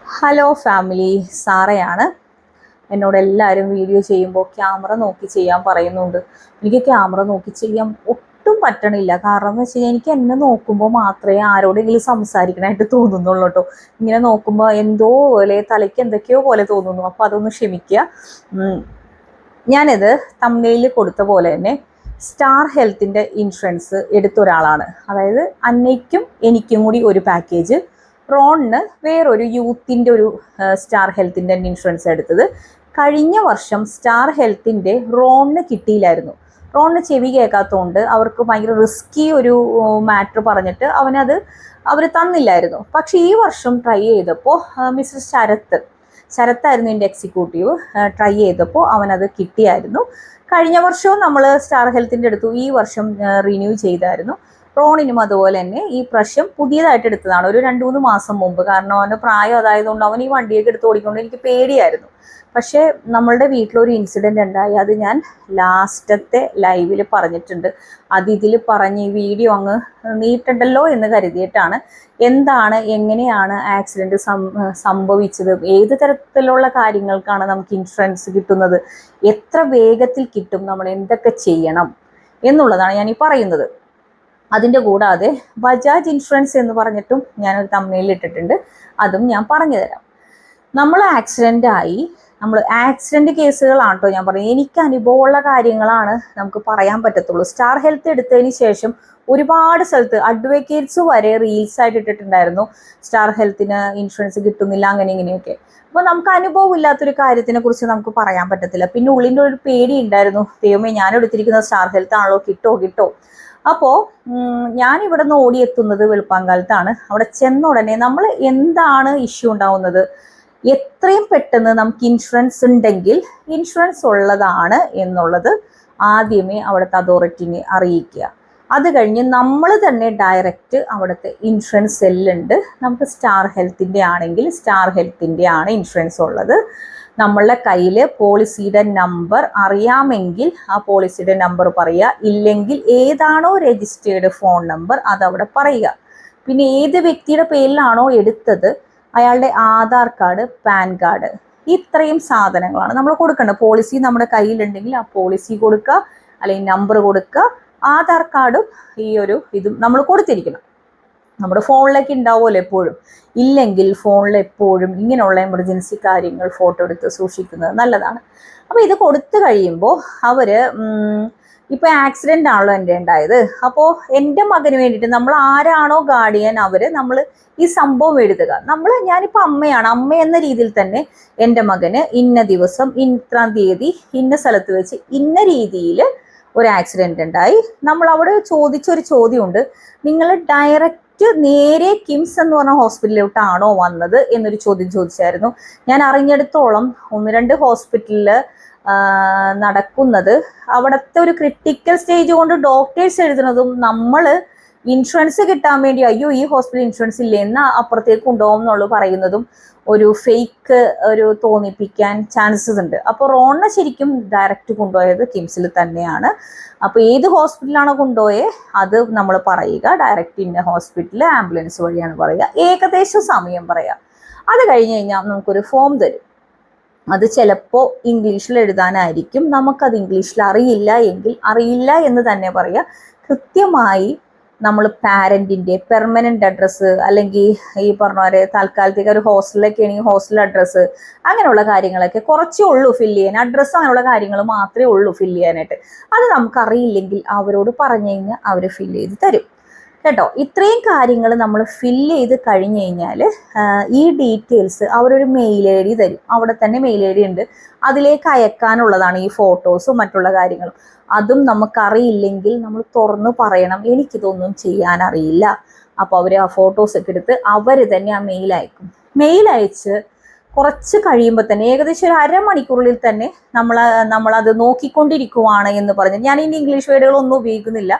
Hello family സാറയാണ്. എന്നോട് എല്ലാവരും video ചെയ്യുമ്പോൾ ക്യാമറ നോക്കി ചെയ്യാൻ പറയുന്നുണ്ട്. എനിക്ക് ക്യാമറ നോക്കി ചെയ്യാൻ ഒട്ടും പറ്റണില്ല. കാരണം എന്ന് വെച്ച് കഴിഞ്ഞാൽ എനിക്ക് എന്നെ നോക്കുമ്പോൾ മാത്രമേ ആരോടെങ്കിലും സംസാരിക്കണമായിട്ട് തോന്നുന്നുള്ളൂ കേട്ടോ ഇങ്ങനെ നോക്കുമ്പോൾ എന്തോ പോലെ തലയ്ക്ക് എന്തൊക്കെയോ പോലെ തോന്നുന്നു. അപ്പോൾ അതൊന്ന് ക്ഷമിക്കുക. ഞാനിത് തമ്മയിൽ കൊടുത്ത പോലെ തന്നെ സ്റ്റാർ ഹെൽത്തിന്റെ ഇൻഷുറൻസ് എടുത്ത ഒരാളാണ്. അതായത് അന്നയ്ക്കും എനിക്കും കൂടി ഒരു പാക്കേജ് റോണിന് വേറൊരു യൂത്തിന്റെ ഒരു സ്റ്റാർ ഹെൽത്തിന്റെ ഇൻഷുറൻസ് എടുത്തത്. കഴിഞ്ഞ വർഷം സ്റ്റാർ ഹെൽത്തിന്റെ റോണിന് കിട്ടിയില്ലായിരുന്നു. റോണിന് ചെവി കേൾക്കാത്തതുകൊണ്ട് അവർക്ക് ഭയങ്കര റിസ്കി ഒരു മാറ്റർ പറഞ്ഞിട്ട് അവനത് അവർ തന്നില്ലായിരുന്നു. പക്ഷേ ഈ വർഷം ട്രൈ ചെയ്തപ്പോൾ മിസ്റ്റർ ശരത്ത് ശരത്തായിരുന്നു എന്റെ എക്സിക്യൂട്ടീവ് ട്രൈ ചെയ്തപ്പോൾ അവനത് കിട്ടിയായിരുന്നു. കഴിഞ്ഞ വർഷവും നമ്മൾ സ്റ്റാർ ഹെൽത്തിന്റെ അടുത്തു ഈ വർഷം റിന്യൂ ചെയ്തായിരുന്നു. റോണിനും അതുപോലെ തന്നെ ഈ പ്രശ്നം പുതിയതായിട്ട് എടുത്തതാണ്. ഒരു രണ്ട് മൂന്ന് മാസം മുമ്പ്. കാരണം അവന്റെ പ്രായം അതായതുകൊണ്ട് അവൻ ഈ വണ്ടിയൊക്കെ എടുത്ത് ഓടിക്കൊണ്ട് എനിക്ക് പേടിയായിരുന്നു. പക്ഷേ നമ്മളുടെ വീട്ടിലൊരു ഇൻസിഡന്റ് ഉണ്ടായി. അത് ഞാൻ ലാസ്റ്റത്തെ ലൈവിൽ പറഞ്ഞിട്ടുണ്ട്. അത് ഇതിൽ പറഞ്ഞ് ഈ വീഡിയോ അങ്ങ് നീട്ടണ്ടല്ലോ എന്ന് കരുതിയിട്ടാണ്. എന്താണ് എങ്ങനെയാണ് ആക്സിഡന്റ് സംഭവിച്ചത്? ഏത് തരത്തിലുള്ള കാര്യങ്ങൾക്കാണ് നമുക്ക് ഇൻഷുറൻസ് കിട്ടുന്നത്? എത്ര വേഗത്തിൽ കിട്ടും നമ്മൾ? എന്തൊക്കെ ചെയ്യണം? എന്നുള്ളതാണ് ഞാൻ പറയുന്നത്. അതിന്റെ കൂടാതെ ബജാജ് ഇൻഷുറൻസ് എന്ന് പറഞ്ഞിട്ടും ഞാനൊരു തമ്മയിൽ ഇട്ടിട്ടുണ്ട്. അതും ഞാൻ പറഞ്ഞു തരാം. നമ്മൾ ആക്സിഡന്റ് ആയി നമ്മൾ ആക്സിഡന്റ് കേസുകളാണ് ഞാൻ പറഞ്ഞത്. എനിക്ക് അനുഭവമുള്ള കാര്യങ്ങളാണ് നമുക്ക് പറയാൻ പറ്റത്തുള്ളൂ. സ്റ്റാർ ഹെൽത്ത് എടുത്തതിന് ശേഷം ഒരുപാട് സ്ഥലത്ത് അഡ്വക്കേറ്റ്സ് വരെ റീൽസ് ആയിട്ട് ഇട്ടിട്ടുണ്ടായിരുന്നു. സ്റ്റാർ ഹെൽത്തിന് ഇൻഷുറൻസ് കിട്ടുന്നില്ല അങ്ങനെ ഇങ്ങനെയൊക്കെ. അപ്പോൾ നമുക്ക് അനുഭവം ഇല്ലാത്തൊരു കാര്യത്തിനെ കുറിച്ച് നമുക്ക് പറയാൻ പറ്റത്തില്ല. പിന്നെ ഉള്ളിന്റെ ഒരു പേടി ഉണ്ടായിരുന്നു. ദൈവമേ ഞാൻ എടുത്തിരിക്കുന്ന സ്റ്റാർ ഹെൽത്ത് ആണല്ലോ കിട്ടോ കിട്ടോ. അപ്പോൾ ഞാൻ ഇവിടെ നിന്ന് ഓടിയെത്തുന്നത് വെളുപ്പാങ്കാലത്താണ്. അവിടെ ചെന്ന ഉടനെ നമ്മൾ എന്താണ് ഇഷ്യൂ ഉണ്ടാവുന്നത്? എത്രയും പെട്ടെന്ന് നമുക്ക് ഇൻഷുറൻസ് ഉണ്ടെങ്കിൽ ഇൻഷുറൻസ് ഉള്ളതാണ് എന്നുള്ളത് ആദ്യമേ അവിടുത്തെ അതോറിറ്റിനെ അറിയിക്കുക. അത് കഴിഞ്ഞ് നമ്മൾ തന്നെ ഡയറക്റ്റ് അവിടുത്തെ ഇൻഷുറൻസ് സെല്ലുണ്ട് നമുക്ക് സ്റ്റാർ ഹെൽത്തിന്റെ ആണെങ്കിൽ സ്റ്റാർ ഹെൽത്തിന്റെ ആണ് ഇൻഷുറൻസ് ഉള്ളത്. നമ്മളുടെ കയ്യിൽ പോളിസിയുടെ നമ്പർ അറിയാമെങ്കിൽ ആ പോളിസിയുടെ നമ്പർ പറയുക. ഇല്ലെങ്കിൽ ഏതാണോ രജിസ്റ്റേർഡ് ഫോൺ നമ്പർ അതവിടെ പറയുക. പിന്നെ ഏത് വ്യക്തിയുടെ പേരിലാണോ എടുത്തത്? അയാളുടെ ആധാർ കാർഡ് പാൻ കാർഡ് ഇത്രയും സാധനങ്ങളാണ് നമ്മൾ കൊടുക്കേണ്ടത്. പോളിസി നമ്മുടെ കയ്യിലുണ്ടെങ്കിൽ ആ പോളിസി കൊടുക്കുക. അല്ലെങ്കിൽ നമ്പർ കൊടുക്കുക. ആധാർ കാർഡും ഈ ഒരു ഇതും നമ്മൾ കൊടുത്തിരിക്കണം. നമ്മുടെ ഫോണിലേക്ക് ഉണ്ടാവുമല്ലോ എപ്പോഴും. ഇല്ലെങ്കിൽ ഫോണിൽ എപ്പോഴും ഇങ്ങനെയുള്ള എമർജൻസി കാര്യങ്ങൾ ഫോട്ടോ എടുത്ത് സൂക്ഷിക്കുന്നത് നല്ലതാണ്. അപ്പോൾ ഇത് കൊടുത്തു കഴിയുമ്പോൾ അവർ ഇപ്പോൾ ആക്സിഡന്റ് ആണല്ലോ എന്റെ ഉണ്ടായത്. അപ്പോൾ എന്റെ മകന് വേണ്ടിയിട്ട് നമ്മൾ ആരാണോ ഗാർഡിയൻ അവർ നമ്മൾ ഈ സംഭവം എഴുതുക. നമ്മൾ ഞാനിപ്പോൾ അമ്മയാണ്. അമ്മ എന്ന രീതിയിൽ തന്നെ എന്റെ മകന് ഇന്ന ദിവസം ഇത്ര തീയതി ഇന്ന സ്ഥലത്ത് വെച്ച് ഇന്ന രീതിയിൽ ഒരു ആക്സിഡന്റ് ഉണ്ടായി. നമ്മൾ അവിടെ ചോദിച്ചൊരു ചോദ്യമുണ്ട്. നിങ്ങൾ ഡയറക്റ്റ് നേരെ കിംസ് എന്ന് പറഞ്ഞ ഹോസ്പിറ്റലിലോട്ടാണോ വന്നത് എന്നൊരു ചോദ്യം ചോദിച്ചായിരുന്നു. ഞാൻ അറിഞ്ഞെടുത്തോളം ഒന്ന് രണ്ട് ഹോസ്പിറ്റലിൽ നടക്കുന്നത്. അവിടുത്തെ ഒരു ക്രിട്ടിക്കൽ സ്റ്റേജ് കൊണ്ട് ഡോക്ടേഴ്സ് എഴുതുന്നതും നമ്മൾ ഇൻഷുറൻസ് കിട്ടാൻ വേണ്ടി അയ്യോ ഈ ഹോസ്പിറ്റൽ ഇൻഷുറൻസ് ഇല്ല എന്ന് അപ്പുറത്തേക്ക് കൊണ്ടുപോകും എന്നുള്ളത് പറയുന്നതും ഒരു ഫേക്ക് ഒരു തോന്നിപ്പിക്കാൻ ചാൻസസ് ഉണ്ട്. അപ്പോൾ റോണിനെ ശരിക്കും ഡയറക്റ്റ് കൊണ്ടുപോയത് കിംസിൽ തന്നെയാണ്. അപ്പോൾ ഏത് ഹോസ്പിറ്റലാണോ കൊണ്ടുപോയേ അത് നമ്മൾ പറയുക. ഡയറക്റ്റ് ഇന്ന ഹോസ്പിറ്റൽ ആംബുലൻസ് വഴിയാണ് പറയുക. ഏകദേശം സമയം പറയുക അത് കഴിഞ്ഞ് കഴിഞ്ഞാൽ നമുക്കൊരു ഫോം തരും. അത് ചിലപ്പോൾ ഇംഗ്ലീഷിൽ എഴുതാനായിരിക്കും. നമുക്കത് ഇംഗ്ലീഷിൽ അറിയില്ല എങ്കിൽ അറിയില്ല എന്ന് തന്നെ പറയുക കൃത്യമായി നമ്മൾ പാരന്റിന്റെ പെർമനന്റ് അഡ്രസ്സ് അല്ലെങ്കിൽ ഈ പറഞ്ഞ പോലെ താൽക്കാലത്തേക്ക് ഒരു ഹോസ്റ്റലിലൊക്കെ ആണെങ്കിൽ ഹോസ്റ്റൽ അഡ്രസ്സ് അങ്ങനെയുള്ള കാര്യങ്ങളൊക്കെ കുറച്ചേ ഉള്ളൂ ഫില്ല് ചെയ്യാൻ. അഡ്രസ്സ് അങ്ങനെയുള്ള കാര്യങ്ങൾ മാത്രമേ ഉള്ളൂ ഫില്ല് ചെയ്യാനായിട്ട്. അത് നമുക്കറിയില്ലെങ്കിൽ അവരോട് പറഞ്ഞു കഴിഞ്ഞാൽ അവർ ഫില്ല് ചെയ്ത് തരും. കേട്ടോ ഇത്രയും കാര്യങ്ങൾ നമ്മൾ ഫില്ല് ചെയ്ത് കഴിഞ്ഞ് കഴിഞ്ഞാൽ ഈ ഡീറ്റെയിൽസ് അവരൊരു മെയിൽ ഐ ഡി തരും. അവിടെ തന്നെ മെയിൽ ഐ ഡി ഉണ്ട്. അതിലേക്ക് അയക്കാനുള്ളതാണ് ഈ ഫോട്ടോസും മറ്റുള്ള കാര്യങ്ങളും. അതും നമുക്കറിയില്ലെങ്കിൽ നമ്മൾ തുറന്നു പറയണം എനിക്കിതൊന്നും ചെയ്യാൻ അറിയില്ല അപ്പോൾ അവർ ആ ഫോട്ടോസ് ഒക്കെ എടുത്ത് അവർ തന്നെ ആ മെയിൽ അയക്കും. മെയിൽ അയച്ച് കുറച്ച് കഴിയുമ്പോൾ തന്നെ ഏകദേശം ഒരു അരമണിക്കൂറിൽ തന്നെ നമ്മൾ നമ്മളത് നോക്കിക്കൊണ്ടിരിക്കുവാണ് എന്ന് പറഞ്ഞ്. ഞാൻ ഇനി ഇംഗ്ലീഷ് വേർഡുകളൊന്നും ഉപയോഗിക്കുന്നില്ല.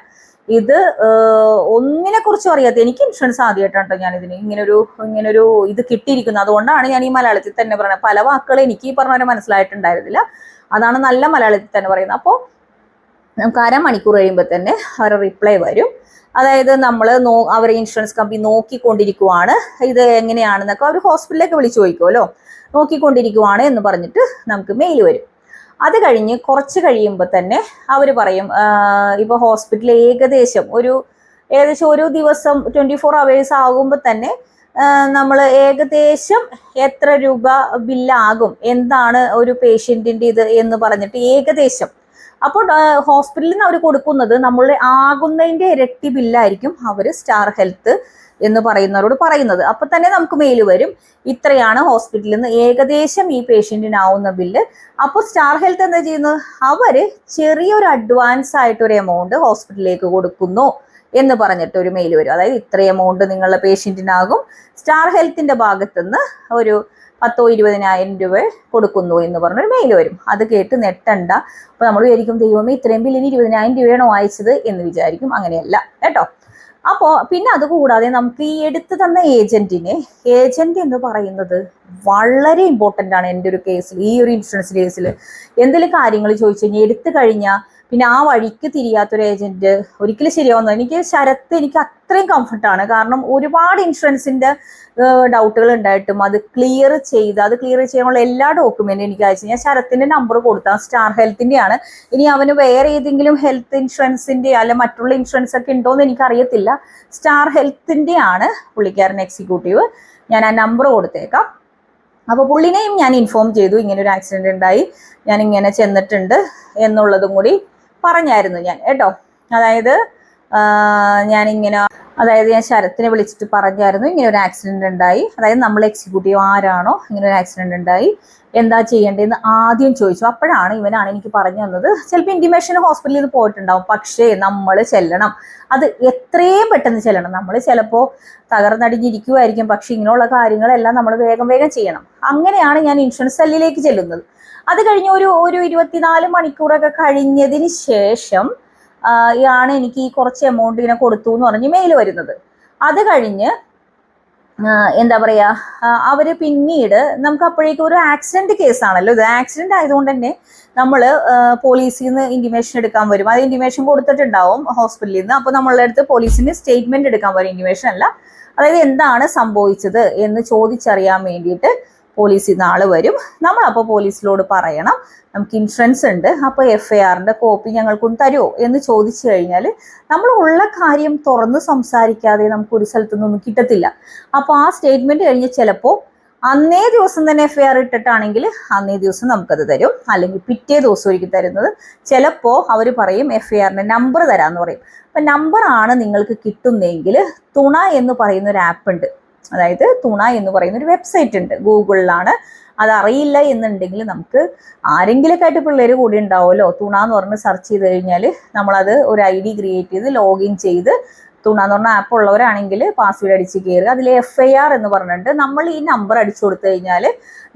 ഇത് ഒന്നിനെ കുറിച്ചും അറിയാത്ത എനിക്ക് ഇൻഷുറൻസ് ആദ്യമായിട്ടാണ് കേട്ടോ ഞാനിതിന് ഇങ്ങനൊരു ഇങ്ങനൊരു ഇത് കിട്ടിയിരിക്കുന്നത്. അതുകൊണ്ടാണ് ഞാൻ ഈ മലയാളത്തിൽ തന്നെ പറയുന്നത് പല വാക്കുകൾ എനിക്ക് ഈ പറഞ്ഞവരെ മനസ്സിലായിട്ടുണ്ടായിരുന്നില്ല. അതാണ് നല്ല മലയാളത്തിൽ തന്നെ പറയുന്നത്. അപ്പോൾ നമുക്ക് അരമണിക്കൂർ കഴിയുമ്പോൾ തന്നെ അവരുടെ റിപ്ലൈ വരും. അതായത് നമ്മൾ നോ അവർ ഇൻഷുറൻസ് കമ്പനി നോക്കിക്കൊണ്ടിരിക്കുവാണ്. ഇത് എങ്ങനെയാണെന്നൊക്കെ അവർ ഹോസ്പിറ്റലിലേക്ക് വിളിച്ചു ചോദിക്കുമല്ലോ. നോക്കിക്കൊണ്ടിരിക്കുവാണ് എന്ന് പറഞ്ഞിട്ട് നമുക്ക് മെയിൽ വരും. അത് കഴിഞ്ഞ് കുറച്ച് കഴിയുമ്പോൾ തന്നെ അവർ പറയും ഇപ്പോൾ ഹോസ്പിറ്റലിൽ ഏകദേശം ഒരു ഏകദേശം ഒരു ദിവസം ട്വന്റി ഫോർ അവേഴ്സ് ആകുമ്പോൾ തന്നെ നമ്മൾ ഏകദേശം എത്ര രൂപ ബില്ലാകും എന്താണ് ഒരു പേഷ്യന്റിന്റെ ഇത് എന്ന് പറഞ്ഞിട്ട് ഏകദേശം. അപ്പോൾ ഹോസ്പിറ്റലിൽ നിന്ന് അവർ കൊടുക്കുന്നത് നമ്മൾ ആകുന്നതിന്റെ ഇരട്ടി ബില്ലായിരിക്കും അവർ സ്റ്റാർ ഹെൽത്ത് എന്ന് പറയുന്നവരോട് പറയുന്നത്. അപ്പൊ തന്നെ നമുക്ക് മെയിൽ വരും. ഇത്രയാണ് ഹോസ്പിറ്റലിൽ നിന്ന് ഏകദേശം ഈ പേഷ്യന്റിനാവുന്ന ബില്ല് അപ്പോൾ സ്റ്റാർ ഹെൽത്ത് എന്താ ചെയ്യുന്നത്? അവർ ചെറിയൊരു അഡ്വാൻസ് ആയിട്ട് ഒരു എമൗണ്ട് ഹോസ്പിറ്റലിലേക്ക് കൊടുക്കുന്നു എന്ന് പറഞ്ഞിട്ട് ഒരു മെയിൽ വരും. അതായത് ഇത്ര എമൗണ്ട് നിങ്ങളുടെ പേഷ്യന്റിനാകും സ്റ്റാർ ഹെൽത്തിന്റെ ഭാഗത്തുനിന്ന് ഒരു പത്തോ ഇരുപതിനായിരം രൂപ കൊടുക്കുന്നു എന്ന് പറഞ്ഞൊരു മെയിൽ വരും. അത് കേട്ട് നെട്ടണ്ട അപ്പൊ നമ്മൾ വിചാരിക്കും ദൈവമേ ഇത്രയും ബില്ലിന് ഇരുപതിനായിരം രൂപയാണോ വായിച്ചത് എന്ന് വിചാരിക്കും. അങ്ങനെയല്ല. കേട്ടോ? അപ്പോൾ പിന്നെ അതുകൂടാതെ നമുക്ക് ഈ എടുത്തു തന്ന ഏജന്റിനെ ഏജന്റ് എന്ന് പറയുന്നത് വളരെ ഇമ്പോർട്ടന്റ് ആണ് എന്റെ ഒരു കേസിൽ ഈ ഒരു ഇൻഷുറൻസ് കേസിൽ എന്തെങ്കിലും കാര്യങ്ങൾ ചോദിച്ചു കഴിഞ്ഞാൽ എടുത്തു കഴിഞ്ഞാൽ പിന്നെ ആ വഴിക്ക് തിരിയാത്തൊരു ഏജന്റ് ഒരിക്കലും ശരിയാവുന്നത് എനിക്ക് ശരത്ത് എനിക്ക് അത്രയും കംഫർട്ടാണ് കാരണം ഒരുപാട് ഇൻഷുറൻസിന്റെ ഡൗട്ടുകൾ ഉണ്ടായിട്ടും അത് ക്ലിയർ ചെയ്ത് അത് ക്ലിയർ ചെയ്യാനുള്ള എല്ലാ ഡോക്യുമെന്റും എനിക്ക് അയച്ചു. ഞാൻ ശരത്തിന്റെ നമ്പർ കൊടുത്താൽ സ്റ്റാർ ഹെൽത്തിന്റെയാണ് ഇനി അവന് വേറെ ഏതെങ്കിലും ഹെൽത്ത് ഇൻഷുറൻസിന്റെ അല്ല മറ്റുള്ള ഇൻഷുറൻസ് ഒക്കെ ഉണ്ടോ എന്ന് എനിക്ക് അറിയത്തില്ല സ്റ്റാർ ഹെൽത്തിന്റെയാണ് പുള്ളിക്കാരൻ എക്സിക്യൂട്ടീവ് ഞാൻ ആ നമ്പർ കൊടുത്തേക്കാം. അപ്പോൾ പുള്ളിനെയും ഞാൻ ഇൻഫോം ചെയ്തു ഇങ്ങനെ ഒരു ആക്സിഡന്റ് ഉണ്ടായി ഞാൻ ഇങ്ങനെ ചെന്നിട്ടുണ്ട് എന്നുള്ളതും കൂടി പറഞ്ഞായിരുന്നു ഞാൻ കേട്ടോ. അതായത് ഞാനിങ്ങനെ അതായത് ഞാൻ ശരത്തിനെ വിളിച്ചിട്ട് പറഞ്ഞായിരുന്നു ഇങ്ങനെ ഒരു ആക്സിഡന്റ് ഉണ്ടായി. അതായത് നമ്മൾ എക്സിക്യൂട്ടീവ് ആരാണോ ഇങ്ങനെ ഒരു ആക്സിഡന്റ് ഉണ്ടായി. എന്താ ചെയ്യേണ്ടതെന്ന് ആദ്യം ചോദിച്ചു. അപ്പോഴാണ് ഇവനാണ് എനിക്ക് പറഞ്ഞു തന്നത്. ചിലപ്പോൾ ഇന്റിമേഷൻ ഹോസ്പിറ്റലിൽ നിന്ന് പോയിട്ടുണ്ടാവും. പക്ഷേ നമ്മൾ ചെല്ലണം. അത് എത്രയും പെട്ടെന്ന് ചെല്ലണം. നമ്മൾ ചിലപ്പോൾ തകർന്നടിഞ്ഞിരിക്കുമായിരിക്കും പക്ഷേ ഇങ്ങനെയുള്ള കാര്യങ്ങളെല്ലാം നമ്മൾ വേഗം വേഗം ചെയ്യണം. അങ്ങനെയാണ് ഞാൻ ഇൻഷുറൻസ് സെല്ലിലേക്ക് ചെല്ലുന്നത്. അത് കഴിഞ്ഞ് ഒരു ഒരു ഇരുപത്തിനാല് മണിക്കൂറൊക്കെ കഴിഞ്ഞതിന് ശേഷം ആണ് എനിക്ക് ഈ കുറച്ച് എമൗണ്ട് ഇങ്ങനെ കൊടുത്തു എന്ന് പറഞ്ഞ് മെയിൽ വരുന്നത്. അത് കഴിഞ്ഞ് എന്താ പറയാ അവർ പിന്നീട് നമുക്ക് അപ്പോഴേക്കും ഒരു ആക്സിഡന്റ് കേസാണല്ലോ ഇത് ആക്സിഡന്റ് ആയതുകൊണ്ട് തന്നെ നമ്മൾ പോലീസിൽ നിന്ന് ഇന്റിമേഷൻ എടുക്കാൻ വരും. അത് ഇന്റിമേഷൻ കൊടുത്തിട്ടുണ്ടാവും ഹോസ്പിറ്റലിൽ നിന്ന് അപ്പോൾ നമ്മളുടെ അടുത്ത് പോലീസിന് സ്റ്റേറ്റ്മെന്റ് എടുക്കാൻ വരും. ഇന്റിമേഷൻ അല്ല. അതായത് എന്താണ് സംഭവിച്ചത് എന്ന് ചോദിച്ചറിയാൻ വേണ്ടിയിട്ട് നിന്ന് ആൾ വരും. നമ്മൾ അപ്പോൾ പോലീസിലോട് പറയണം. നമുക്ക് ഇൻഷുറൻസ് ഉണ്ട്. അപ്പോൾ എഫ് ഐ ആറിന്റെ കോപ്പി ഞങ്ങൾക്കൊന്ന് തരുമോ എന്ന് ചോദിച്ചു കഴിഞ്ഞാൽ നമ്മൾ ഉള്ള കാര്യം തുറന്ന് സംസാരിക്കാതെ നമുക്ക് ഒരു സ്ഥലത്തു നിന്നൊന്നും കിട്ടത്തില്ല. അപ്പോൾ ആ സ്റ്റേറ്റ്മെന്റ് കഴിഞ്ഞ് ചിലപ്പോൾ അന്നേ ദിവസം തന്നെ എഫ് ഐ ആർ ഇട്ടിട്ടാണെങ്കിൽ അന്നേ ദിവസം നമുക്കത് തരും. അല്ലെങ്കിൽ പിറ്റേ ദിവസം ഒരിക്കൽ തരുന്നത്. ചിലപ്പോൾ അവർ പറയും എഫ് ഐ ആറിന്റെ നമ്പർ തരാമെന്ന് പറയും. അപ്പം നമ്പറാണ് നിങ്ങൾക്ക് കിട്ടുന്നതെങ്കിൽ തുണ എന്ന് പറയുന്ന ഒരു ആപ്പ് ഉണ്ട്. അതായത് തുണ എന്ന് പറയുന്ന ഒരു വെബ്സൈറ്റ് ഉണ്ട്. ഗൂഗിളിലാണ്. അതറിയില്ല എന്നുണ്ടെങ്കിൽ നമുക്ക് ആരെങ്കിലൊക്കെ ആയിട്ട് പിള്ളേർ കൂടി ഉണ്ടാവുമല്ലോ? തുണ എന്ന് പറഞ്ഞ് സെർച്ച് ചെയ്ത് കഴിഞ്ഞാൽ നമ്മളത് ഒരു ഐ ഡി ക്രിയേറ്റ് ചെയ്ത് ലോഗിൻ ചെയ്ത് തുണ എന്ന് പറഞ്ഞ ആപ്പ് ഉള്ളവരാണെങ്കിൽ പാസ്വേഡ് അടിച്ച് കയറുക അതിൽ എഫ് ഐ ആർ എന്ന് പറഞ്ഞിട്ട് നമ്മൾ ഈ നമ്പർ അടിച്ചു കൊടുത്തു കഴിഞ്ഞാൽ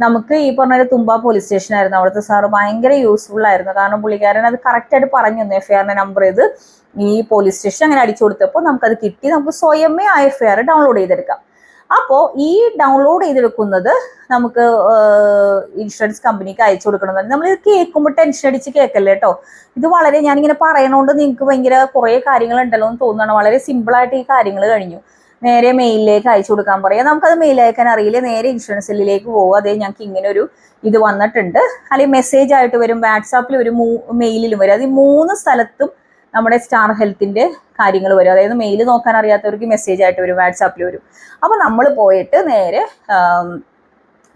നമുക്ക് ഈ പറഞ്ഞ തുമ്പ പോലീസ് സ്റ്റേഷൻ ആയിരുന്നു. അവിടുത്തെ സാറ് ഭയങ്കര യൂസ്ഫുൾ ആയിരുന്നു. കാരണം പുള്ളിക്കാരൻ അത് കറക്റ്റായിട്ട് പറഞ്ഞു തന്നു എഫ് ഐ നമ്പർ ഇത്. ഈ പോലീസ് സ്റ്റേഷൻ അങ്ങനെ അടിച്ചു കൊടുത്തപ്പോൾ നമുക്കത് കിട്ടി. നമുക്ക് സ്വയമേ ആ എഫ് ഐ ആർ ഡൗൺലോഡ് ചെയ്തെടുക്കാം. അപ്പോൾ ഈ ഡൗൺലോഡ് ചെയ്തെടുക്കുന്നത് നമുക്ക് ഇൻഷുറൻസ് കമ്പനിക്ക് അയച്ചു കൊടുക്കണം നമ്മൾ ഇത് കേൾക്കുമ്പോൾ ടെൻഷൻ അടിച്ച് കേൾക്കല്ലേ കേട്ടോ ഇത് വളരെ ഞാനിങ്ങനെ പറയണോണ്ട് നിങ്ങൾക്ക് ഭയങ്കര കുറേ കാര്യങ്ങൾ ഉണ്ടല്ലോ എന്ന് തോന്നുകയാണ് വളരെ സിമ്പിളായിട്ട് ഈ കാര്യങ്ങൾ കഴിഞ്ഞു. നേരെ മെയിലിലേക്ക് അയച്ചു കൊടുക്കാൻ പറയാം. നമുക്കത് മെയിൽ അയക്കാൻ അറിയില്ല. നേരെ ഇൻഷുറൻസ് സെല്ലിലേക്ക് പോകും അതേ ഞങ്ങൾക്ക് ഇങ്ങനെ ഒരു ഇത് വന്നിട്ടുണ്ട്. അല്ലെങ്കിൽ മെസ്സേജ് ആയിട്ട് വരും. വാട്സാപ്പിൽ ഒരു മെയിലിലും വരും. അത് മൂന്ന് സ്ഥലത്തും നമ്മുടെ സ്റ്റാർ ഹെൽത്തിന്റെ കാര്യങ്ങൾ വരും. അതായത് മെയിൽ നോക്കാൻ അറിയാത്തവർക്ക് മെസ്സേജ് ആയിട്ട് വരും വാട്സാപ്പിൽ വരും. അപ്പോൾ നമ്മൾ പോയിട്ട് നേരെ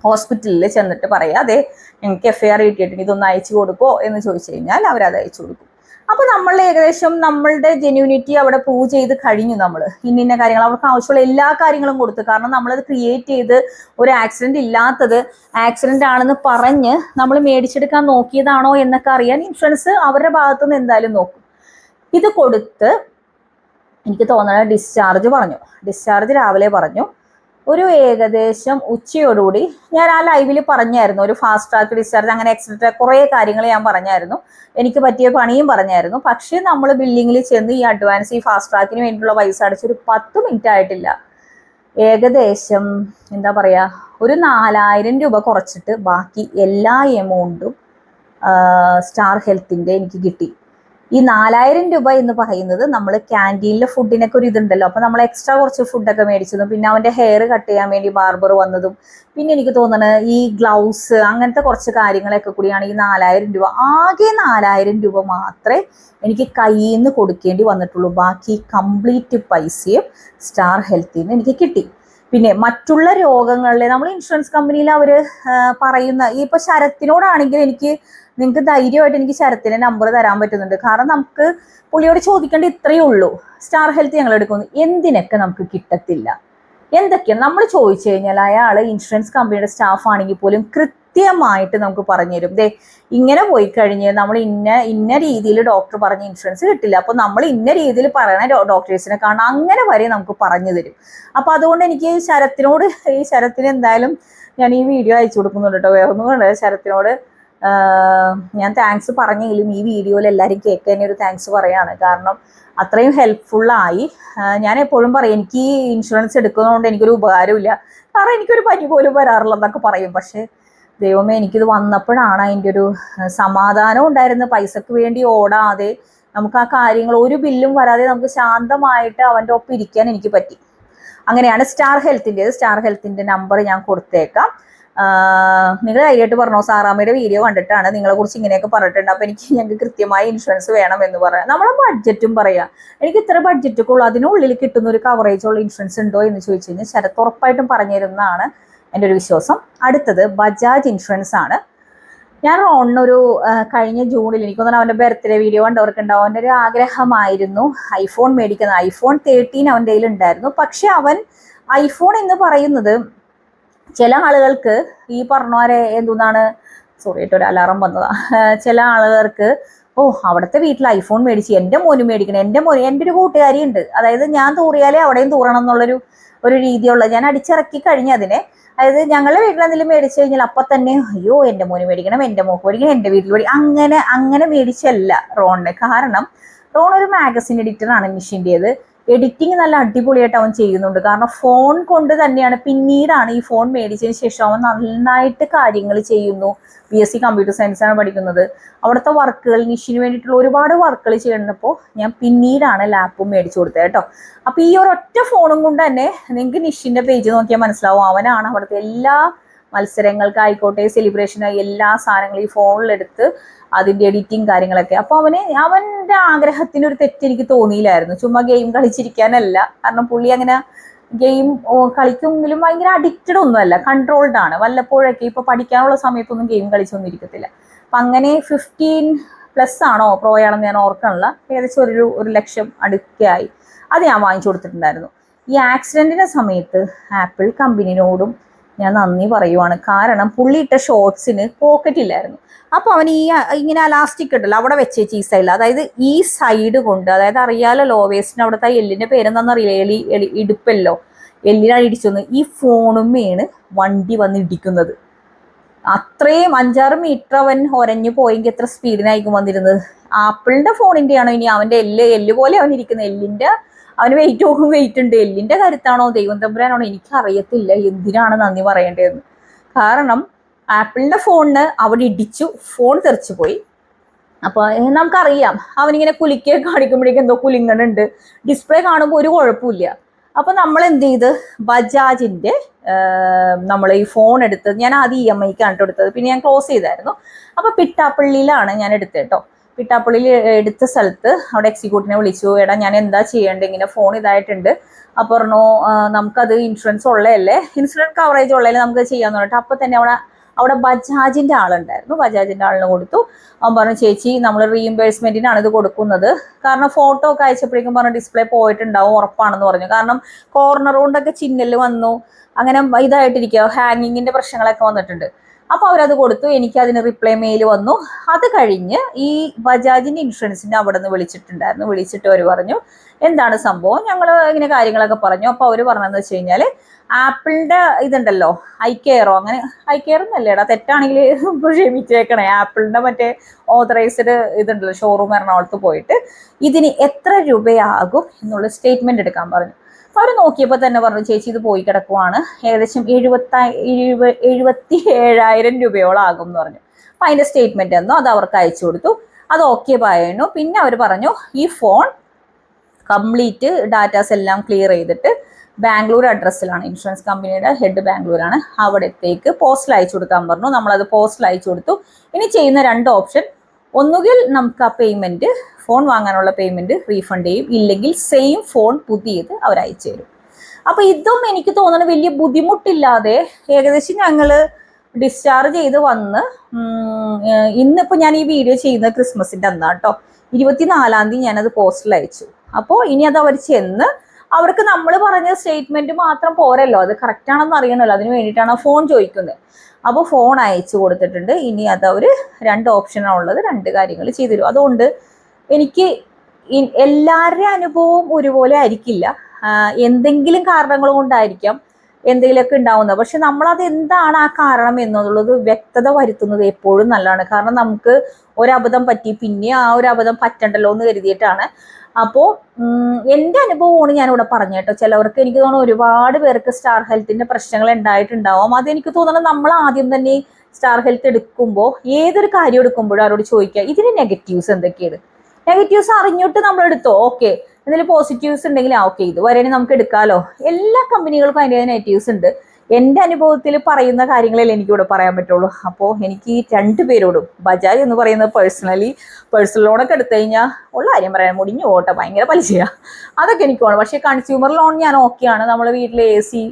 ഹോസ്പിറ്റലിൽ ചെന്നിട്ട് പറയാം അതെ ഞങ്ങൾക്ക് എഫ് ഐ ആർ കിട്ടിയിട്ടുണ്ട് ഇതൊന്ന് അയച്ചു കൊടുക്കുമോ എന്ന് ചോദിച്ചു കഴിഞ്ഞാൽ അവരത് അയച്ചു കൊടുക്കും. അപ്പോൾ നമ്മൾ ഏകദേശം നമ്മളുടെ ജെന്യൂനിറ്റി അവിടെ പ്രൂവ് ചെയ്ത് കഴിഞ്ഞു നമ്മൾ ഇന്ന ഇന്ന കാര്യങ്ങൾ അവർക്ക് ആവശ്യമുള്ള എല്ലാ കാര്യങ്ങളും കൊടുത്തു. കാരണം നമ്മളത് ക്രിയേറ്റ് ചെയ്ത് ഒരു ആക്സിഡന്റ് ഇല്ലാത്തത് ആക്സിഡന്റ് ആണെന്ന് പറഞ്ഞ് നമ്മൾ മേടിച്ചെടുക്കാൻ നോക്കിയതാണോ എന്നൊക്കെ അറിയാൻ ഇൻഷുറൻസ് അവരുടെ ഭാഗത്തുനിന്ന് എന്തായാലും നോക്കും. ഇത് കൊടുത്ത് എനിക്ക് തോന്നുന്നത് ഡിസ്ചാർജ് പറഞ്ഞു. ഡിസ്ചാർജ് രാവിലെ പറഞ്ഞു. ഒരു ഏകദേശം ഉച്ചയോടുകൂടി ഞാൻ ആ ലൈവിൽ പറഞ്ഞായിരുന്നു. ഒരു ഫാസ്റ്റ് ട്രാക്ക് ഡിസ്ചാർജ് അങ്ങനെ എക്സെട്ര കുറേ കാര്യങ്ങൾ ഞാൻ പറഞ്ഞായിരുന്നു. എനിക്ക് പറ്റിയ പണിയും പറഞ്ഞായിരുന്നു. പക്ഷേ നമ്മൾ ബില്ലിങ്ങിൽ ചെന്ന് ഈ അഡ്വാൻസ് ഈ ഫാസ്റ്റ് ട്രാക്കിന് വേണ്ടിയിട്ടുള്ള പൈസ അടച്ചൊരു പത്ത് മിനിറ്റ് ആയിട്ടില്ല. ഏകദേശം എന്താ പറയുക ഒരു നാലായിരം രൂപ കുറച്ചിട്ട് ബാക്കി എല്ലാ എമൗണ്ടും സ്റ്റാർ ഹെൽത്തിന്റെ എനിക്ക് കിട്ടി. ഈ നാലായിരം രൂപ എന്ന് പറയുന്നത് നമ്മൾ ക്യാന്റീനിലെ ഫുഡിനൊക്കെ ഒരു ഇതുണ്ടല്ലോ. അപ്പം നമ്മൾ എക്സ്ട്രാ കുറച്ച് ഫുഡൊക്കെ മേടിച്ചതും പിന്നെ അവന്റെ ഹെയർ കട്ട് ചെയ്യാൻ വേണ്ടി ബാർബർ വന്നതും പിന്നെ എനിക്ക് തോന്നുന്നത് ഈ ഗ്ലൗസ് അങ്ങനത്തെ കുറച്ച് കാര്യങ്ങളൊക്കെ കൂടിയാണ് ഈ നാലായിരം രൂപ. ആകെ നാലായിരം രൂപ മാത്രമേ എനിക്ക് കയ്യിൽ നിന്ന് കൊടുക്കേണ്ടി വന്നിട്ടുള്ളൂ. ബാക്കി കംപ്ലീറ്റ് പൈസയും സ്റ്റാർ ഹെൽത്തിൽ നിന്ന് എനിക്ക് കിട്ടി. പിന്നെ മറ്റുള്ള രോഗങ്ങളിൽ നമ്മൾ ഇൻഷുറൻസ് കമ്പനിയിൽ അവർ പറയുന്ന ഈ ഇപ്പൊ ശരത്തിനോടാണെങ്കിൽ എനിക്ക് നിങ്ങൾക്ക് ധൈര്യമായിട്ട് എനിക്ക് ശരത്തിന് നമ്പർ തരാൻ പറ്റുന്നുണ്ട്. കാരണം നമുക്ക് പുള്ളിയോട് ചോദിക്കേണ്ട ഇത്രയേ ഉള്ളൂ. സ്റ്റാർ ഹെൽത്ത് ഞങ്ങൾ എടുക്കുന്നു. എന്തിനൊക്കെ നമുക്ക് കിട്ടത്തില്ല? എന്തൊക്കെയാണ് നമ്മൾ ചോദിച്ചു കഴിഞ്ഞാൽ അയാൾ ഇൻഷുറൻസ് കമ്പനിയുടെ സ്റ്റാഫ് ആണെങ്കിൽ പോലും കൃത്യമായിട്ട് നമുക്ക് പറഞ്ഞു തരും ദേ ഇങ്ങനെ പോയി കഴിഞ്ഞ് നമ്മൾ ഇന്ന ഇന്ന രീതിയിൽ ഡോക്ടർ പറഞ്ഞ ഇൻഷുറൻസ് കിട്ടില്ല. അപ്പോൾ നമ്മൾ ഇന്ന രീതിയിൽ പറയണ ഡോക്ടേഴ്സിനെ കാണാൻ അങ്ങനെ വരെ നമുക്ക് പറഞ്ഞു തരും. അപ്പോൾ അതുകൊണ്ട് എനിക്ക് ശരത്തിനോട് ഈ ശരത്തിന് എന്തായാലും ഞാൻ ഈ വീഡിയോ അയച്ചു കൊടുക്കുന്നുണ്ട് കേട്ടോ. വേറെ ഒന്നും ശരത്തിനോട് ഞാൻ താങ്ക്സ് പറഞ്ഞെങ്കിലും ഈ വീഡിയോയിൽ എല്ലാവരും കേൾക്കാൻ ഒരു താങ്ക്സ് പറയാണ്. കാരണം അത്രയും ഹെൽപ്ഫുള്ളായി ഞാൻ എപ്പോഴും പറയും എനിക്ക് ഈ ഇൻഷുറൻസ് എടുക്കുന്നതുകൊണ്ട് എനിക്കൊരു ഉപകാരമില്ല കാരണം എനിക്കൊരു പനി പോലും വരാറില്ല എന്നൊക്കെ പറയും. പക്ഷേ ദൈവമേ എനിക്കിത് വന്നപ്പോഴാണ് അതിന്റെ ഒരു സമാധാനം ഉണ്ടായിരുന്നു പൈസക്ക് വേണ്ടി ഓടാതെ നമുക്ക് ആ കാര്യങ്ങൾ ഒരു ബില്ലും വരാതെ നമുക്ക് ശാന്തമായിട്ട് അവന്റെ ഒപ്പം ഇരിക്കാൻ എനിക്ക് പറ്റി. അങ്ങനെയാണ് സ്റ്റാർ ഹെൽത്തിന്റെത്. സ്റ്റാർ ഹെൽത്തിന്റെ നമ്പർ ഞാൻ കൊടുത്തേക്കാം. നിങ്ങൾ ധൈര്യമായിട്ട് പറഞ്ഞോ? സാറാമ്മയുടെ വീഡിയോ കണ്ടിട്ടാണ് നിങ്ങളെ കുറിച്ച് ഇങ്ങനെയൊക്കെ പറഞ്ഞിട്ടുണ്ട്. അപ്പം എനിക്ക് ഞങ്ങൾക്ക് കൃത്യമായ ഇൻഷുറൻസ് വേണം എന്ന് പറയാം. നമ്മളെ ബഡ്ജറ്റും പറയാം. എനിക്ക് ഇത്ര ബഡ്ജറ്റൊക്കെ ഉള്ളൂ അതിനുള്ളിൽ കിട്ടുന്ന ഒരു കവറേജുള്ള ഇൻഷുറൻസ് ഉണ്ടോ എന്ന് ചോദിച്ചു കഴിഞ്ഞാൽ ശരത്ത് ഉറപ്പായിട്ടും പറഞ്ഞു എന്റെ ഒരു വിശ്വാസം. അടുത്തത് ബജാജ് ഇൻഷുറൻസ് ആണ്. ഞാൻ റോണിനൊരു കഴിഞ്ഞ ജൂണിൽ എനിക്ക് തോന്നുന്നു അവന്റെ ബർത്ത്ഡേ വീഡിയോ കണ്ടവർക്കുണ്ടാവും. അവന്റെ ഒരു ആഗ്രഹമായിരുന്നു ഐഫോൺ മേടിക്കുന്നത് ഐഫോൺ തേർട്ടീൻ അവന്റെ കയ്യിൽ ഉണ്ടായിരുന്നു. പക്ഷെ അവൻ ഐഫോൺ എന്ന് പറയുന്നത് ചില ആളുകൾക്ക് ഈ പറഞ്ഞവരെ എന്തുന്നാണ്? സോറി സോറി ഒരു അലാറം വന്നതാ. ചില ആളുകൾക്ക് ഓ അവിടുത്തെ വീട്ടിൽ ഐഫോൺ മേടിച്ച് എന്റെ മോനും മേടിക്കണം. എന്റെ മോന് എന്റെ ഒരു കൂട്ടുകാരി ഉണ്ട് അതായത് ഞാൻ തൂറിയാലേ അവിടെയും തൂറണം എന്നുള്ളൊരു ഒരു രീതിയുള്ള ഞാൻ അടിച്ചിറക്കി കഴിഞ്ഞ അതിനെ അതായത് ഞങ്ങളുടെ വീട്ടിൽ എന്തെങ്കിലും മേടിച്ചു കഴിഞ്ഞാൽ അപ്പൊ തന്നെ അയ്യോ എന്റെ മോന് മേടിക്കണം എന്റെ മോക്ക് മേടിക്കണം എന്റെ വീട്ടിൽ മേടിക്കണം അങ്ങനെ അങ്ങനെ മേടിച്ചല്ല റോണിന്. കാരണം റോൺ ഒരു മാഗസിൻ എഡിറ്റർ ആണ് മിഷിന്റെത് എഡിറ്റിംഗ് നല്ല അടിപൊളിയായിട്ട് അവൻ ചെയ്യുന്നുണ്ട്. കാരണം ഫോൺ കൊണ്ട് തന്നെയാണ് പിന്നീടാണ് ഈ ഫോൺ മേടിച്ചതിന് ശേഷം അവൻ നന്നായിട്ട് കാര്യങ്ങൾ ചെയ്യുന്നു. ബി എസ് സി കമ്പ്യൂട്ടർ സയൻസാണ് പഠിക്കുന്നത്. അവിടുത്തെ വർക്കുകൾ നിഷിന് വേണ്ടിയിട്ടുള്ള ഒരുപാട് വർക്കുകൾ ചെയ്യുന്നപ്പോൾ ഞാൻ പിന്നീടാണ് ലാപ്പും മേടിച്ചു കൊടുത്തത് കേട്ടോ. അപ്പോൾ ഈ ഒരൊറ്റ ഫോണും കൊണ്ട് തന്നെ നിങ്ങൾക്ക് നിഷിന്റെ പേജ് നോക്കിയാൽ മനസ്സിലാവും. അവനാണ് അവിടുത്തെ എല്ലാ മത്സരങ്ങൾക്കായിക്കോട്ടെ സെലിബ്രേഷനോ എല്ലാ സാധനങ്ങളും ഈ ഫോണിലെടുത്ത് അതിന്റെ എഡിറ്റിംഗ് കാര്യങ്ങളൊക്കെ. അപ്പോൾ അവന് അവന്റെ ആഗ്രഹത്തിന് ഒരു തെറ്റ് എനിക്ക് തോന്നിയില്ലായിരുന്നു. ചുമ്മാ ഗെയിം കളിച്ചിരിക്കാനല്ല. കാരണം പുള്ളി അങ്ങനെ ഗെയിം കളിക്കുമെങ്കിലും ഭയങ്കര അഡിക്റ്റഡ് ഒന്നുമല്ല. കൺട്രോൾഡ് ആണ്. വല്ലപ്പോഴൊക്കെ ഇപ്പൊ പഠിക്കാനുള്ള സമയത്തൊന്നും ഗെയിം കളിച്ചൊന്നും ഇരിക്കത്തില്ല അപ്പൊ അങ്ങനെ ഫിഫ്റ്റീൻ പ്ലസ് ആണോ പ്രോ ആണെന്ന് ഞാൻ ഓർക്കണില്ല ഏകദേശം ഒരു ഒരു ലക്ഷം അടുക്കായി അത് ഞാൻ വാങ്ങിച്ചു കൊടുത്തിട്ടുണ്ടായിരുന്നു. ഈ ആക്സിഡന്റിന്റെ സമയത്ത് ആപ്പിൾ കമ്പനിനോടും ഞാൻ നന്ദി പറയുവാണ്. കാരണം പുള്ളി ഇട്ട ഷോർട്സിന് പോക്കറ്റ് ഇല്ലായിരുന്നു. അപ്പോൾ അവൻ ഈ ഇങ്ങനെ അലാസ്റ്റിക് ഉണ്ടല്ലോ അവിടെ വെച്ചേച്ച് ഈ സൈഡിൽ അതായത് ഈ സൈഡ് കൊണ്ട് അതായത് അറിയാലോ ലോ വേസ്റ്റിന് അവിടുത്തെ എല്ലിന്റെ എല്ലിന്റെ പേരെന്താണെന്ന് അറിയില്ല? എലി എലി ഇടുപ്പല്ലോ. എല്ലിനാണ് ഇടിച്ചൊന്ന്. ഈ ഫോണുമേണ് വണ്ടി വന്ന് ഇടിക്കുന്നത്. അത്രയും അഞ്ചാറ് മീറ്റർ അവൻ ഒരഞ്ഞു പോയെങ്കിൽ എത്ര സ്പീഡിനായിരിക്കും വന്നിരുന്നത്? ആപ്പിളിന്റെ ഫോണിന്റെ ആണോ ഇനി അവന്റെ എല്ല്? എല്ല് പോലെ അവൻ ഇരിക്കുന്നത് എല്ലിന്റെ അവന് വെയിറ്റ് നോക്കും വെയിറ്റ് ഉണ്ട്. എല്ലിന്റെ കരുത്താണോ ദൈവം തമ്പുരാനാണോ? എനിക്ക് അറിയത്തില്ല എന്തിനാണ് നന്ദി പറയേണ്ടതെന്ന്. കാരണം ആപ്പിളിന്റെ ഫോണിന് അവിടെ ഇടിച്ചു ഫോൺ തെറിച്ചു പോയി. അപ്പോൾ നമുക്കറിയാം. അവനിങ്ങനെ കുലിക്കെ കാണിക്കുമ്പോഴേക്കും എന്തോ കുലിങ്ങണുണ്ട്. ഡിസ്പ്ലേ കാണുമ്പോൾ ഒരു കുഴപ്പമില്ല. അപ്പോൾ നമ്മൾ എന്ത് ചെയ്ത് ബജാജിന്റെ നമ്മൾ ഈ ഫോൺ എടുത്ത് ഞാൻ ആദ്യം ഇ എം ഐക്കാണ് എടുത്തത്. പിന്നെ ഞാൻ ക്ലോസ് ചെയ്തായിരുന്നു. അപ്പോൾ പിട്ടാപ്പള്ളിയിലാണ് ഞാൻ എടുത്തേട്ടോ പിട്ടാപ്പള്ളിയിൽ എടുത്ത സ്ഥലത്ത് അവിടെ എക്സിക്യൂട്ടീവിനെ വിളിച്ചു എടാ ഞാൻ എന്താ ചെയ്യേണ്ടത് ഇങ്ങനെ ഫോൺ ഇതായിട്ടുണ്ട്. അപ്പോൾ പറഞ്ഞു "ആ, നമുക്കത് ഇൻഷുറൻസ് ഉള്ളതല്ലേ? ഇൻഷുറൻസ് കവറേജ് ഉള്ളതല്ലേ നമുക്ക് ചെയ്യാന്ന് പറഞ്ഞിട്ട് അപ്പോൾ തന്നെ അവിടെ അവിടെ ബജാജിന്റെ ആളുണ്ടായിരുന്നു. ബജാജിന്റെ ആളിന് കൊടുത്തു. അവൻ പറഞ്ഞു ചേച്ചി നമ്മൾ റീഇംബേഴ്സ്മെന്റിനാണ് ഇത് കൊടുക്കുന്നത്. കാരണം ഫോട്ടോ ഒക്കെ അയച്ചപ്പോഴേക്കും പറഞ്ഞു ഡിസ്പ്ലേ പോയിട്ടുണ്ടാവും ഉറപ്പാണെന്ന് പറഞ്ഞു. കാരണം കോർണർ കൊണ്ടൊക്കെ ചിന്നൽ വന്നു. അങ്ങനെ ഇതായിട്ടിരിക്കുക ഹാങ്ങിങ്ങിന്റെ പ്രശ്നങ്ങളൊക്കെ വന്നിട്ടുണ്ട്. അപ്പൊ അവരത് കൊടുത്തു എനിക്ക് അതിന് റിപ്ലൈ മെയിൽ വന്നു. അത് കഴിഞ്ഞ് ഈ ബജാജിന്റെ ഇൻഷുറൻസിന്റെ അവിടെ നിന്ന് വിളിച്ചിട്ടുണ്ടായിരുന്നു. വിളിച്ചിട്ട് അവർ പറഞ്ഞു എന്താണ് സംഭവം? ഞങ്ങൾ ഇങ്ങനെ കാര്യങ്ങളൊക്കെ പറഞ്ഞു. അപ്പോൾ അവർ പറഞ്ഞതെന്ന് വെച്ച് കഴിഞ്ഞാൽ ആപ്പിളിന്റെ ഇതുണ്ടല്ലോ ഐ കെയറോ അങ്ങനെ ഐ കെയർ എന്നല്ലേടാ തെറ്റാണെങ്കിൽ ക്ഷമിച്ചേക്കണേ. ആപ്പിളിന്റെ മറ്റേ ഓതറൈസ്ഡ് ഇതുണ്ടല്ലോ ഷോറൂം എറണാകുളത്ത് പോയിട്ട് ഇതിന് എത്ര രൂപയാകും എന്നുള്ള സ്റ്റേറ്റ്മെന്റ് എടുക്കാൻ പറഞ്ഞു. അവർ നോക്കിയപ്പോൾ തന്നെ പറഞ്ഞു ചേച്ചി ഇത് പോയി കിടക്കുവാണ്. ഏകദേശം എഴുപത്തി എഴുപ എഴുപത്തി ഏഴായിരം രൂപയോളം ആകും എന്ന് പറഞ്ഞു. അപ്പം അതിന്റെ സ്റ്റേറ്റ്മെന്റ് എന്നോ അത് അവർക്ക് അയച്ചു കൊടുത്തു. അത് ഓക്കെ പറയുന്നു പിന്നെ അവർ പറഞ്ഞു ഈ ഫോൺ കംപ്ലീറ്റ് ഡാറ്റാസ് എല്ലാം ക്ലിയർ ചെയ്തിട്ട് ബാംഗ്ലൂർ അഡ്രസ്സിലാണ് ഇൻഷുറൻസ് കമ്പനിയുടെ ഹെഡ് ബാംഗ്ലൂരാണ്. അവിടത്തേക്ക് പോസ്റ്റിൽ അയച്ചു കൊടുക്കാൻ പറഞ്ഞു. നമ്മളത് പോസ്റ്റിൽ അയച്ചു കൊടുത്തു. ഇനി ചെയ്യുന്ന രണ്ട് ഓപ്ഷൻ ഒന്നുകിൽ നമുക്ക് ആ പേയ്മെന്റ് ഫോൺ വാങ്ങാനുള്ള പേയ്മെന്റ് റീഫണ്ട് ചെയ്യും. ഇല്ലെങ്കിൽ സെയിം ഫോൺ പുതിയത് അവർ അയച്ചു തരും. അപ്പോൾ ഇതും എനിക്ക് തോന്നുന്നു വലിയ ബുദ്ധിമുട്ടില്ലാതെ ഏകദേശം ഞങ്ങൾ ഡിസ്ചാർജ് ചെയ്ത് വന്ന് ഇന്നിപ്പോൾ ഞാൻ ഈ വീഡിയോ ചെയ്യുന്നത് ക്രിസ്മസിന്റെ അന്നാണ് കേട്ടോ ഇരുപത്തിനാലാം തീയതി ഞാനത് പോസ്റ്റിൽ അയച്ചു. അപ്പോൾ ഇനി അത് അവർ ചെന്ന് അവർക്ക് നമ്മൾ പറഞ്ഞ സ്റ്റേറ്റ്മെന്റ് മാത്രം പോരല്ലോ. അത് കറക്റ്റ് ആണെന്ന് അറിയണമല്ലോ അതിന് വേണ്ടിയിട്ടാണ് ഫോൺ ചോദിക്കുന്നത്. അപ്പോൾ ഫോൺ അയച്ചു കൊടുത്തിട്ടുണ്ട്. ഇനി അത് അവർ രണ്ട് ഓപ്ഷനാണ് ഉള്ളത് രണ്ട് കാര്യങ്ങൾ ചെയ്തു തരും. അതുകൊണ്ട് എനിക്ക് എല്ലാവരുടെ എല്ലാവരുടെയും അനുഭവം ഒരുപോലെ ആയിരിക്കില്ല. എന്തെങ്കിലും കാരണങ്ങൾ കൊണ്ടായിരിക്കാം എന്തെങ്കിലുമൊക്കെ ഉണ്ടാവുന്നത്. പക്ഷെ നമ്മളത് എന്താണ് ആ കാരണം എന്നുള്ളത് വ്യക്തത വരുത്തുന്നത് എപ്പോഴും നല്ലതാണ്. കാരണം നമുക്ക് ഒരബദ്ധം പറ്റി പിന്നെ ആ ഒരു അബദ്ധം പറ്റണ്ടല്ലോ എന്ന് കരുതിയിട്ടാണ്. അപ്പോൾ എന്റെ അനുഭവമാണ് ഞാനിവിടെ പറഞ്ഞു കേട്ടോ. ചിലവർക്ക് എനിക്ക് തോന്നുന്നു ഒരുപാട് പേർക്ക് സ്റ്റാർ ഹെൽത്തിന്റെ പ്രശ്നങ്ങൾ ഉണ്ടായിട്ടുണ്ടാവും. അതെനിക്ക് തോന്നുന്നത് നമ്മൾ ആദ്യം തന്നെ സ്റ്റാർ ഹെൽത്ത് എടുക്കുമ്പോൾ ഏതൊരു കാര്യം എടുക്കുമ്പോഴും അവരോട് ചോദിക്കുക ഇതിന് നെഗറ്റീവ്സ് എന്തൊക്കെയാണ്? നെഗറ്റീവ്സ് അറിഞ്ഞിട്ട് നമ്മൾ എടുത്തോ? ഓക്കെ എന്തെങ്കിലും പോസിറ്റീവ്സ് ഉണ്ടെങ്കിൽ ആ ഓക്കെ ഇത് വരെ നമുക്ക് എടുക്കാമല്ലോ എല്ലാ കമ്പനികൾക്കും അതിന്റെ നെഗറ്റീവ്സ് ഉണ്ട്. എന്റെ അനുഭവത്തിൽ പറയുന്ന കാര്യങ്ങളല്ലേ എനിക്കിവിടെ പറയാൻ പറ്റുള്ളൂ. അപ്പോൾ എനിക്ക് രണ്ട് പേരോടും ബജാജ് എന്ന് പറയുന്നത് പേഴ്സണലി പേഴ്സണൽ ലോണൊക്കെ എടുത്തു കഴിഞ്ഞാൽ ഉള്ള കാര്യം പറയാൻ മുടിഞ്ഞു പോട്ടെ ഭയങ്കര പലിശയാണ് അതൊക്കെ എനിക്ക് വേണം പക്ഷേ കൺസ്യൂമർ ലോൺ ഞാൻ ഓക്കെയാണ് നമ്മൾ വീട്ടിൽ എ സി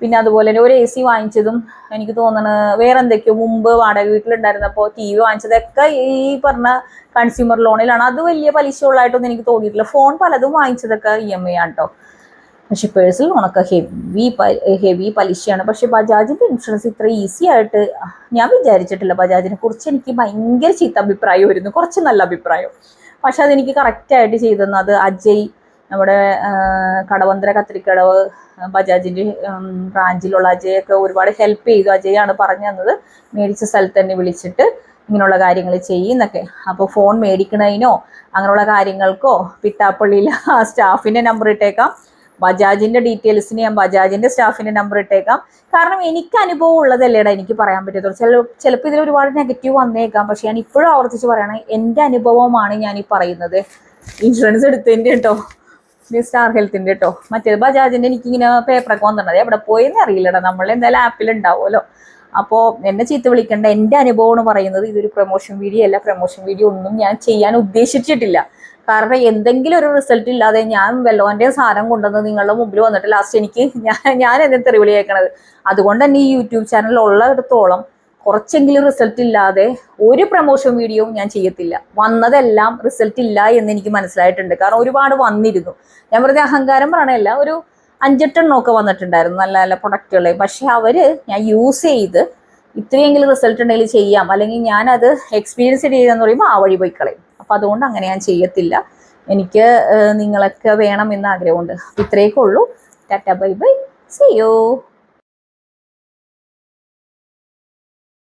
പിന്നെ അതുപോലെ തന്നെ ഒരു എ സി വാങ്ങിച്ചതും എനിക്ക് തോന്നണ വേറെ എന്തൊക്കെയോ മുമ്പ് വാടക വീട്ടിലുണ്ടായിരുന്നപ്പോൾ ടി വി വാങ്ങിച്ചതൊക്കെ ഈ പറഞ്ഞ കൺസ്യൂമർ ലോണിലാണ് അത് വലിയ പലിശ ഉള്ളതായിട്ടൊന്നും എനിക്ക് തോന്നിയിട്ടില്ല. ഫോൺ പലതും വാങ്ങിച്ചതൊക്കെ ഇ എം ഐ ആണ് കേട്ടോ പക്ഷെ പേഴ്സണൽ ലോണൊക്കെ ഹെവി ഹെവി പലിശയാണ്. പക്ഷെ ബജാജിന്റെ ഇൻഷുറൻസ് ഇത്ര ഈസി ആയിട്ട് ഞാൻ വിചാരിച്ചിട്ടില്ല ബജാജിനെ കുറിച്ച് എനിക്ക് ഭയങ്കര ചീത്ത അഭിപ്രായമായിരുന്നു. കുറച്ച് നല്ല അഭിപ്രായം. പക്ഷെ അതെനിക്ക് കറക്റ്റായിട്ട് ചെയ്തെന്ന് അത് അജയ് നമ്മുടെ കടവന്തര കത്തിരിക്കടവ് ബജാജിന്റെ ബ്രാഞ്ചിലുള്ള അജയൊക്കെ ഒരുപാട് ഹെൽപ്പ് ചെയ്തു. അജയാണ് പറഞ്ഞു തന്നത് മേടിച്ച സ്ഥലത്ത് തന്നെ വിളിച്ചിട്ട് ഇങ്ങനെയുള്ള കാര്യങ്ങൾ ചെയ്യുന്നൊക്കെ അപ്പോൾ ഫോൺ മേടിക്കണതിനോ അങ്ങനെയുള്ള കാര്യങ്ങൾക്കോ പിട്ടാപ്പള്ളിയിൽ ആ സ്റ്റാഫിന്റെ നമ്പർ ഇട്ടേക്കാം. ബജാജിന്റെ ഡീറ്റെയിൽസിന് ഞാൻ ബജാജിന്റെ സ്റ്റാഫിന്റെ നമ്പർ ഇട്ടേക്കാം. കാരണം എനിക്ക് അനുഭവം ഉള്ളതല്ലേടാ എനിക്ക് പറയാൻ പറ്റത്തുള്ളൂ. ചില ചിലപ്പോൾ ഇതിൽ ഒരുപാട് നെഗറ്റീവ് വന്നേക്കാം. പക്ഷെ ഞാൻ ഇപ്പോഴും ആവർത്തിച്ച് പറയണേ എന്റെ അനുഭവമാണ് ഞാൻ ഈ പറയുന്നത്. ഇൻഷുറൻസ് എടുത്തതിന്റെ കേട്ടോ. ഇത് സ്റ്റാർ ഹെൽത്തിന്റെ കേട്ടോ മറ്റേത് ബജാജിന്റെ എനിക്കിങ്ങനെ പേപ്പറൊക്കെ വന്നിട്ടുണ്ട്. എവിടെ പോയെന്ന് അറിയില്ലടാ. നമ്മൾ എന്തായാലും ആപ്പിൽ ഉണ്ടാവുമല്ലോ അപ്പോ എന്നെ ചീത്ത വിളിക്കേണ്ട. എന്റെ എന്ന് പറയുന്നത് ഇതൊരു പ്രൊമോഷൻ വീഡിയോ അല്ല. പ്രൊമോഷൻ വീഡിയോ ഒന്നും ഞാൻ ചെയ്യാൻ ഉദ്ദേശിച്ചിട്ടില്ല. കാരണം എന്തെങ്കിലും ഒരു റിസൾട്ട് ഇല്ലാതെ ഞാൻ വെല്ലോന്റെ സാധനം കൊണ്ടുവന്ന് നിങ്ങളുടെ മുമ്പിൽ വന്നിട്ട് ലാസ്റ്റ് എനിക്ക് ഞാൻ ഞാൻ എന്നെ തെറിവിളി കേൾക്കണത് അതുകൊണ്ട് തന്നെ ഈ യൂട്യൂബ് ചാനൽ ഉള്ളിടത്തോളം കുറച്ചെങ്കിലും റിസൾട്ട് ഇല്ലാതെ ഒരു പ്രൊമോഷൻ വീഡിയോയും ഞാൻ ചെയ്യത്തില്ല. വന്നതെല്ലാം റിസൾട്ട് ഇല്ല എന്ന് എനിക്ക് മനസ്സിലായിട്ടുണ്ട്. കാരണം ഒരുപാട് വന്നിരുന്നു. ഞാൻ വെറുതെ അഹങ്കാരം പറയണല്ല ഒരു അഞ്ചെട്ടെണ്ണമൊക്കെ വന്നിട്ടുണ്ടായിരുന്നു നല്ല നല്ല പ്രൊഡക്റ്റുകൾ പക്ഷെ അവർ ഞാൻ യൂസ് ചെയ്ത് ഇത്രയെങ്കിലും റിസൾട്ട് ഉണ്ടെങ്കിൽ ചെയ്യാം. അല്ലെങ്കിൽ ഞാനത് എക്സ്പീരിയൻസ് ചെയ്തെന്ന് പറയുമ്പോൾ ആ വഴി പോയി കളയും. അപ്പം അതുകൊണ്ട് അങ്ങനെ ഞാൻ ചെയ്യത്തില്ല. എനിക്ക് നിങ്ങളൊക്കെ വേണം എന്ന് ആഗ്രഹമുണ്ട്. ഇത്രയൊക്കെ ഉള്ളൂ. Tata bye bye. See you